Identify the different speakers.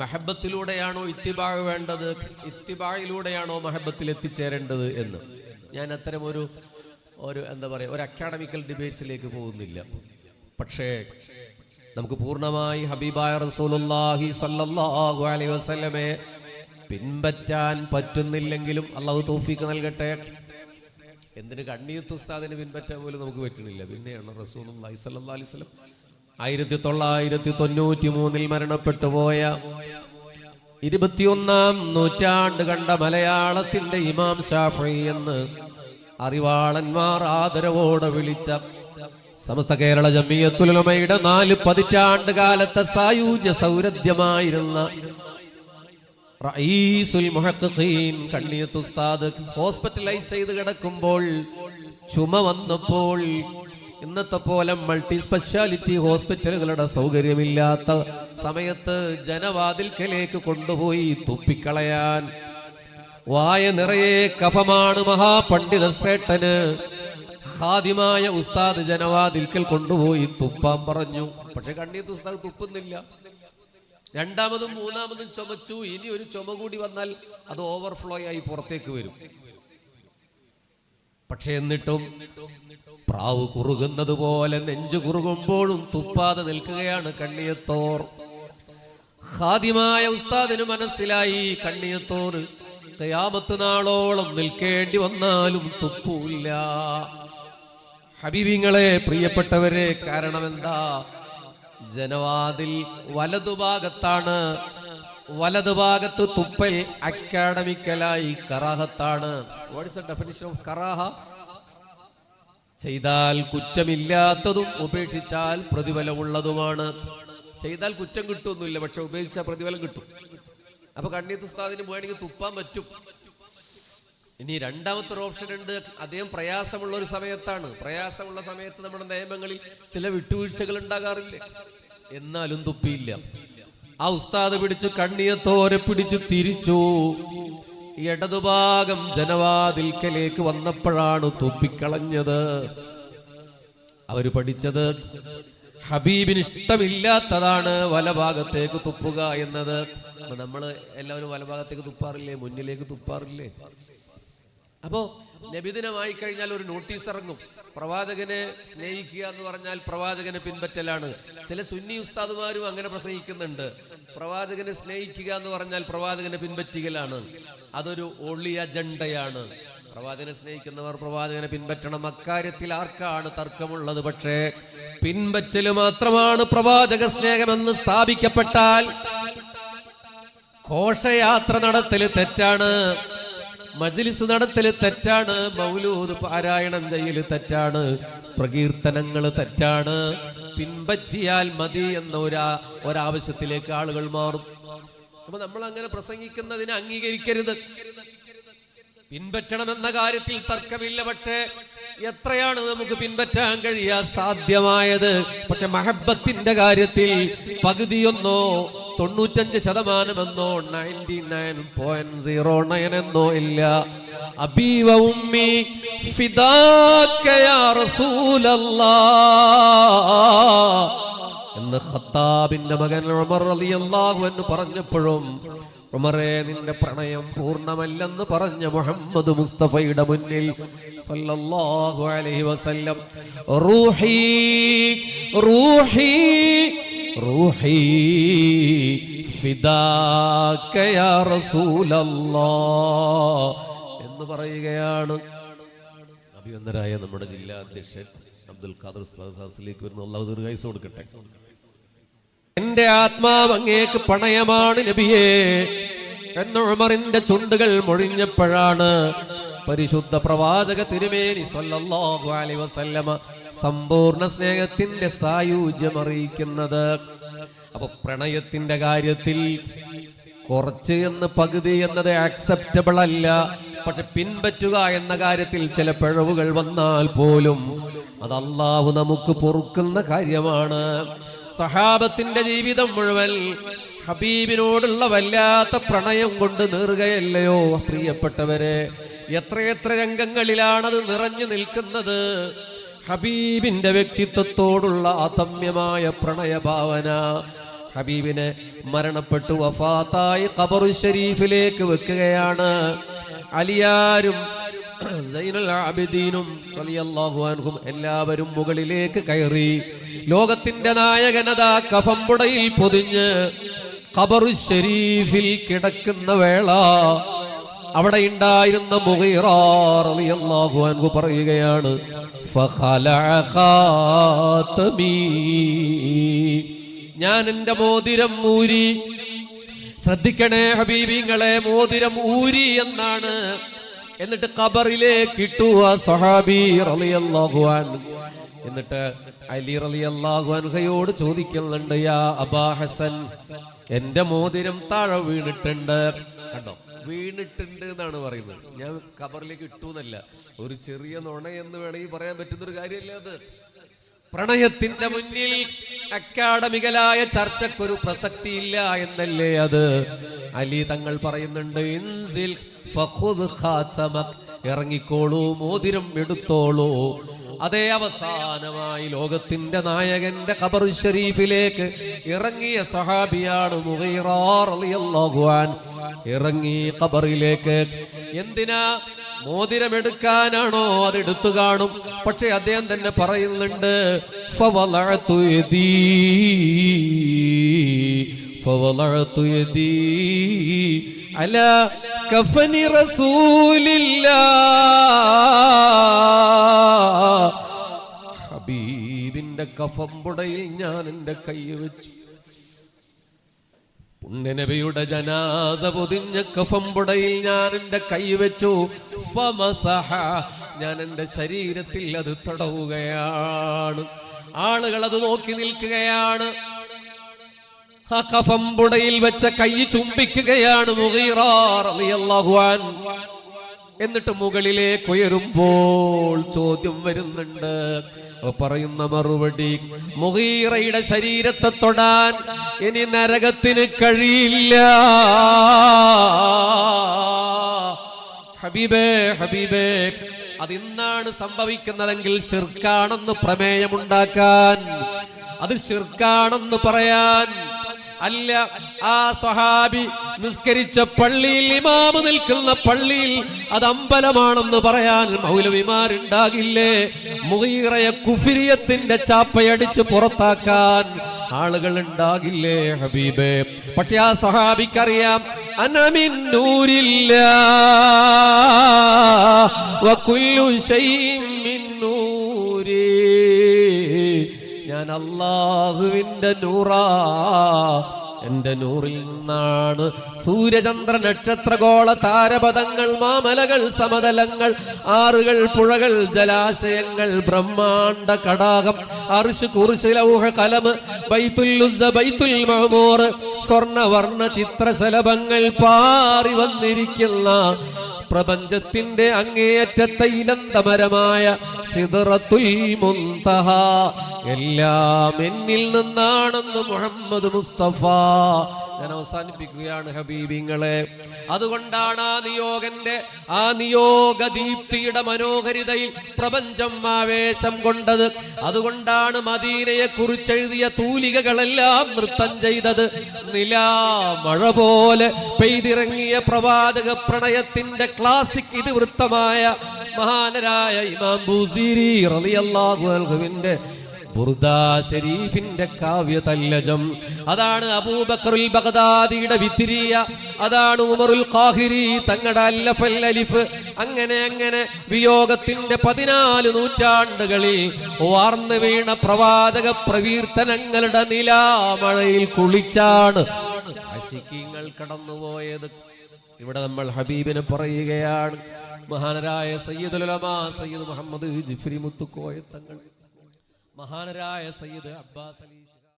Speaker 1: മെഹബത്തിലൂടെയാണോ ഇത്തിബാ വേണ്ടത്? ഇത്തിബായിലൂടെയാണോ മെഹബത്തിൽ എത്തിച്ചേരേണ്ടത് എന്ന്? ഞാൻ അത്തരം ഒരു ഒരു എന്താ പറയുക ഒരു അക്കാഡമിക്കൽ ഡിബേറ്റ്സിലേക്ക് പോകുന്നില്ല. പക്ഷേ നമുക്ക് പൂർണമായി ഹബീബായ റസൂലുള്ളാഹി സ്വല്ലല്ലാഹു അലൈഹി വസല്ലമയെ പിൻപറ്റാൻ പറ്റുന്നില്ലെങ്കിലും അള്ളാഹു തോഫിക്ക് നൽകട്ടെ. എന്തിന് കണ്ണീത്ത് ഉസ്താദിനെ പിൻപറ്റാൻ പോലും നമുക്ക് പറ്റുന്നില്ല. പിന്നെയാണ് റസൂലുള്ളാഹി സ്വല്ലല്ലാഹു അലൈഹി വസല്ലം ആയിരത്തി തൊള്ളായിരത്തി തൊണ്ണൂറ്റി മൂന്നിൽ മരണപ്പെട്ടു പോയ ഇരുപത്തിയൊന്നാം നൂറ്റാണ്ട് കണ്ട മലയാളത്തിന്റെ ഇമാം ഷാഫി എന്ന് അറിവാളന്മാർ ആദരവോടെ വിളിച്ച സമസ്ത കേരള ജമീയത്തുലമയുടെ നാല് പതിറ്റാണ്ട് കാലത്തെ സായൂജ ഉസ്താദ് ഹോസ്പിറ്റലൈസ് ചെയ്ത് കിടക്കുമ്പോൾ ചുമ വന്നപ്പോൾ ഇന്നത്തെ പോലെ മൾട്ടി സ്പെഷ്യാലിറ്റി ഹോസ്പിറ്റലുകളുടെ സൗകര്യമില്ലാത്ത സമയത്ത് ജനവാതിൽക്കലേക്ക് കൊണ്ടുപോയി തുപ്പിക്കളയാൻ. വായ നിറയെ കഫമാണ് മഹാപണ്ഡിത ശ്രേഷ്ഠന് ഹാദിമായ ഉസ്താദ് ജനവാതിൽക്കൽ കൊണ്ടുപോയി തുപ്പാൻ പറഞ്ഞു. പക്ഷെ കണ്ണീത്ത് ഉസ്താദ് തുപ്പുന്നില്ല. രണ്ടാമതും മൂന്നാമതും ചുമച്ചു. ഇനി ഒരു ചുമ കൂടി വന്നാൽ അത് ഓവർഫ്ലോ ആയി പുറത്തേക്ക് വരും. പക്ഷെ എന്നിട്ടും പ്രാവ് കുറുകുന്നത് പോലെ നെഞ്ചു കുറുകുമ്പോഴും തുപ്പാതെ നിൽക്കുകയാണ് കണ്ണിയത്തോർ. ഹാദ്യമായ ഉസ്താദിന് മനസ്സിലായി കണ്ണിയത്തോർ കയാമത്ത് നാളോളം നിൽക്കേണ്ടി വന്നാലും തുപ്പൂല്ല. ഹബീബിങ്ങളെ പ്രിയപ്പെട്ടവരെ കാരണം എന്താ ജനവാതിൽ വലതുഭാഗത്താണ് വലതുഭാഗത്ത് തുപ്പൽ അക്കാഡമിക്കലായി കറാഹത്താണ്. ഓഫ് ചെയ്താൽ കുറ്റമില്ലാത്തതും ഉപേക്ഷിച്ചാൽ പ്രതിഫലമുള്ളതുമാണ്. ചെയ്താൽ കുറ്റം കിട്ടുമൊന്നുമില്ല പക്ഷെ ഉപേക്ഷിച്ചാൽ പ്രതിഫലം കിട്ടും. അപ്പൊ കണ്ണീത്ത് ഉസ്താദിന് വേണമെങ്കിൽ തുപ്പാൻ പറ്റും. ഇനി രണ്ടാമത്തെ ഒരു ഓപ്ഷൻ ഉണ്ട്. അദ്ദേഹം പ്രയാസമുള്ള ഒരു സമയത്താണ്. പ്രയാസമുള്ള സമയത്ത് നമ്മുടെ നിയമങ്ങളിൽ ചില വിട്ടുവീഴ്ചകൾ ഉണ്ടാകാറില്ലേ. എന്നാലും തുപ്പിയില്ല. ആ ഉസ്താദ് പിടിച്ചു കണ്ണിയത്തോരെ പിടിച്ചു തിരിച്ചു. ഇടതുഭാഗം ജനവാതിൽക്കലേക്ക് വന്നപ്പോഴാണ് തുപ്പിക്കളഞ്ഞത്. അവർ പഠിച്ചത് ഹബീബിന് ഇഷ്ടമില്ലാത്തതാണ് വലഭാഗത്തേക്ക് തുപ്പുക എന്നത്. നമ്മൾ എല്ലാവരും വലഭാഗത്തേക്ക് തുപ്പാറില്ലേ? മുന്നിലേക്ക് തുപ്പാറില്ലേ? അപ്പോ നബിദിനമായി കഴിഞ്ഞാൽ ഒരു നോട്ടീസ് ഇറങ്ങും. പ്രവാചകനെ സ്നേഹിക്കുക എന്ന് പറഞ്ഞാൽ പ്രവാചകനെ പിൻപറ്റലാണ്. ചില സുന്നി ഉസ്താദുമാരും അങ്ങനെ പ്രസംഗിക്കുന്നുണ്ട്. പ്രവാചകനെ സ്നേഹിക്കുക എന്ന് പറഞ്ഞാൽ പ്രവാചകനെ പിൻപറ്റുകയാണ് അതൊരു ഒളി അജണ്ടയാണ് പ്രവാചകനെ സ്നേഹിക്കുന്നവർ പ്രവാചകനെ പിൻപറ്റണം. അക്കാര്യത്തിൽ ആർക്കാണ് തർക്കമുള്ളത്? പക്ഷേ പിൻപറ്റൽ മാത്രമാണ് പ്രവാചക സ്നേഹമെന്ന് സ്ഥാപിക്കപ്പെട്ടാൽ ഘോഷയാത്ര നടത്തൽ തെറ്റാണ്. മജ്ലിസ് നടത്തൽ തെറ്റാണ് മൗലൂദ് പാരായണം ചെയ്യൽ തെറ്റാണ് പ്രകീർത്തനങ്ങൾ തെറ്റാണ്. പിൻപറ്റിയാൽ മതി എന്ന ഒരാ ഒരാവശ്യത്തിലേക്ക് ആളുകൾ മാറും. അപ്പൊ നമ്മൾ അങ്ങനെ പ്രസംഗിക്കുന്നതിനെ അംഗീകരിക്കരുത്. പിൻപറ്റണം എന്ന കാര്യത്തിൽ തർക്കമില്ല പക്ഷേ എത്രയാണ് നമുക്ക് പിൻപറ്റാൻ കഴിയാ? സാധ്യമായത്. പക്ഷെ മഹബത്തിന്റെ കാര്യത്തിൽ പകുതിയൊന്നോ തൊണ്ണൂറ്റഞ്ച് ശതമാനം എന്നോ ninety nine point zero nine എന്നോ ഇല്ല. അബീവ ഉമ്മി എന്ന് ഖത്താബിന്റെ മകൻ ഉമർ റളിയല്ലാഹു അൻഹു പറഞ്ഞപ്പോഴും ഉമറെ നിന്റെ പ്രണയം പൂർണമല്ലെന്ന് പറഞ്ഞ മുഹമ്മദ് മുസ്തഫയുടെ മുന്നിൽ സല്ലല്ലാഹു അലൈഹി വസല്ലം റൂഹി റൂഹി റൂഹി ഫിദാക യാ റസൂലല്ലാഹ് എന്ന് പറയുകയാണ്. അഭിവന്ദരായ നമ്മുടെ ജില്ലാ അധ്യക്ഷൻ അബ്ദുൽ ഖാദർ ഉസ്താദിലേക്ക് വരുന്ന അള്ളാഹു കൊടുക്കട്ടെ. എന്റെ ആത്മാവ് അങ്ങേക്ക് പണയമാണ് നബിയേ. എന്ന് ഉമറിന്റെ ചുണ്ടുകൾ മൊഴിഞ്ഞപ്പോഴാണ് പരിശുദ്ധ പ്രവാചക തിരുമേനി സല്ലല്ലാഹു അലൈഹി വസല്ലമ സമ്പൂർണ സ്നേഹത്തിന്റെ സായൂജ്യം അറിയിക്കുന്നത് അപ്പൊ പ്രണയത്തിന്റെ കാര്യത്തിൽ കുറച്ച് എന്ന് പകുതി എന്നത് ആക്സെപ്റ്റബിൾ അല്ല. പക്ഷെ പിൻപറ്റുക എന്ന കാര്യത്തിൽ ചില പിഴവുകൾ വന്നാൽ പോലും അത് അള്ളാഹു നമുക്ക് പൊറുക്കുന്ന കാര്യമാണ്. സഹാബത്തിന്റെ ജീവിതം മുഴുവൻ ഹബീബിനോടുള്ള വല്ലാത്ത പ്രണയം കൊണ്ട് നീറുകയല്ലയോ പ്രിയപ്പെട്ടവരെ? എത്രയെത്ര രംഗങ്ങളിലാണത് നിറഞ്ഞു നിൽക്കുന്നത്? ഹബീബിന്റെ വ്യക്തിത്വത്തോടുള്ള അതമ്യമായ പ്രണയഭാവന. ഹബീബിനെ മരണപ്പെട്ടു വഫാത്തായി ഖബറു ഷരീഫിലേക്ക് വെക്കുകയാണ്. അലിയാരും ആബിദീനും റളിയല്ലാഹു അൻഹും എല്ലാവരും മുകളിലേക്ക് കയറി. ലോകത്തിന്റെ നായകനതാ കഫമ്പുടയിൽ പൊതിഞ്ഞ് ഖബറു ഷരീഫിൽ കിടക്കുന്ന വേള. അവിടെ ഉണ്ടായിരുന്ന അൻഹു പറയുകയാണ് ഞാൻ എന്റെ മോതിരം ഊരി ശ്രദ്ധിക്കണേ ഹബീബിങ്ങളെ മോതിരം ഊരി എന്നാണ്. എന്നിട്ട് കബറിലേക്ക് ഇട്ടു ആ സഹാബി റളിയല്ലാഹു അൻഹു. എന്നിട്ട് അലി റളിയല്ലാഹു അൻഹയോട് ചോദിക്കുന്നുണ്ട് യാ അബാ ഹസൻ എന്റെ മോതിരം താഴെ വീണിട്ടുണ്ട്. കണ്ടോ? വീണിട്ടുണ്ട് എന്നാണ് പറയുന്നത്. ഞാൻ കബറിലേക്ക് ഇട്ടു എന്നല്ല ഒരു ചെറിയ നുണ എന്ന് വേണമെങ്കിൽ പറയാൻ പറ്റുന്ന ഒരു കാര്യമല്ല അത്? പ്രണയത്തിന്റെ മുന്നിൽ അക്കാഡമികലായ ചർച്ചക്കൊരു പ്രസക്തിയില്ല എന്നല്ലേ അത്? അലി തങ്ങൾ പറയുന്നുണ്ട്. ഇറങ്ങിക്കോളൂ മോതിരം എടുത്തോളൂ. അതേ അവസാനമായി ലോകത്തിന്റെ നായകന്റെ ഖബർ ഷരീഫിലേക്ക് ഇറങ്ങിയ സഹാബിയാണ് ഇറങ്ങി ഖബറിലേക്ക്. എന്തിനാ? മോതിരമെടുക്കാനാണോ? അതെടുത്തു കാണും. പക്ഷെ അദ്ദേഹം തന്നെ പറയുന്നുണ്ട് അല്ല കഫനി റസൂലില്ലാ. ഹബീബിന്റെ പുടയിൽ ഞാൻ എന്റെ കൈ വെച്ചു. പുണ്യനബിയുടെ ജനാസ പൊതിഞ്ഞ കഫമ്പുടയിൽ ഞാൻ എന്റെ കൈ വെച്ചു. ഫമസഹ. ഞാൻ എന്റെ ശരീരത്തിൽ അത് തടവുകയാണ്. ആളുകൾ അത് നോക്കി നിൽക്കുകയാണ്. ആ കഫമ്പുടയിൽ വെച്ച കൈ ചുംബിക്കുകയാണ്. എന്നിട്ട് മുകളിലേക്ക് ഉയരുമ്പോൾ ചോദ്യം വരുന്നുണ്ട് പറയുന്ന മറുപടി മുഹീറയുടെ ശരീരത്തെ തൊടാൻ ഇനി നരകത്തിന് കഴിയില്ല ഹബീബേ ഹബീബേ അതിന്നാണ് സംഭവിക്കുന്നതെങ്കിൽ ശിർക്കാണെന്ന് പ്രമേയമുണ്ടാക്കാൻ അത് ശിർക്കാണെന്ന് പറയാൻ അല്ല ആ സഹാബി നിസ്കരിച്ച പള്ളിയിൽ ഇമാമ് നിൽക്കുന്ന പള്ളിയിൽ അത് അമ്പലമാണെന്ന് പറയാൻ മൗലവിമാരുണ്ടാകില്ലേ? മുഹീറയ കുഫിരിയത്തിന്റെ ചാപ്പയടിച്ച് പുറത്താക്കാൻ ആളുകൾ ഉണ്ടാകില്ലേ ഹബീബേ? പക്ഷെ ആ സഹാബിക്കറിയാം അനമിന്നൂരില്ല വകുല്ലു ശൈഇൻ ഞാൻ അള്ളാഹുവിന്റെ നൂറാ. എന്റെ നൂറിൽ നിന്നാണ് സൂര്യചന്ദ്ര നക്ഷത്രഗോള താരപഥങ്ങൾ മാമലകൾ സമതലങ്ങൾ ആറുകൾ പുഴകൾ ജലാശയങ്ങൾ ബ്രഹ്മാണ്ട കടാകം അർഷ് കുറിശ് ലൗഹ കലം ബൈത്തുൽ ബൈത്തുൽ സ്വർണവർണ ചിത്രശലഭങ്ങൾ പാറി വന്നിരിക്കുന്ന പ്രപഞ്ചത്തിന്റെ അങ്ങേയറ്റത്തെ ഇലന്തമരമായ സിദറത്തുൽ മുന്തഹ എല്ലാം എന്നിൽ നിന്നാണെന്ന് മുഹമ്മദ് മുസ്തഫ. ഞാൻ അവസാനിപ്പിക്കുകയാണ് ഹബീബിങ്ങളെ. അതുകൊണ്ടാണ് ആ നിയോഗന്റെ ആ നിയോഗ ദീപ്തിയുടെ മനോഹരിതയിൽ പ്രപഞ്ചം ആവേശം കൊണ്ടത്. അതുകൊണ്ടാണ് മദീനയെ കുറിച്ചെഴുതിയ തൂലികകളെല്ലാം നൃത്തം ചെയ്തത്. നിലാ മഴ പോലെ പെയ്തിറങ്ങിയ പ്രവാചക പ്രണയത്തിന്റെ ക്ലാസിക് ഇത് ഇതിവൃത്തമായ മഹാനരായ ഇമാം ബൂസീരി റളിയല്ലാഹു അൻഹുവിന്റെ ബുർദ ഷരീഫിന്റെ കാവ്യ തല്ലജം അതാണ് അബൂബക്കറുൽ ബഗദാദിയുടെ വിത്തിരിയ. അതാണ് ഉമറുൽ ഖാഹിരി തങ്ങളുടെ അല്ലഫൽ അലിഫ്. അങ്ങനെ അങ്ങനെ വിയോഗത്തിന്റെ പതിനാല് നൂറ്റാണ്ടുകളിൽ വാർന്നു വീണ പ്രവാചക പ്രകീർത്തനങ്ങളുടെ നിലാമഴയിൽ കുളിച്ചാണ്. അശിക്കിങ്ങൾ കടന്നുപോയത്. ഇവിടെ നമ്മൾ ഹബീബിനെ പറയുകയാണ്. മഹാനരായ സയ്യിദുലമാ സയ്യിദ് മുഹമ്മദ് ജിഫ്രി മുത്തുക്കോയ തങ്ങൾ. മഹാനരായ സയ്യിദ് അബ്ബാസ് അലി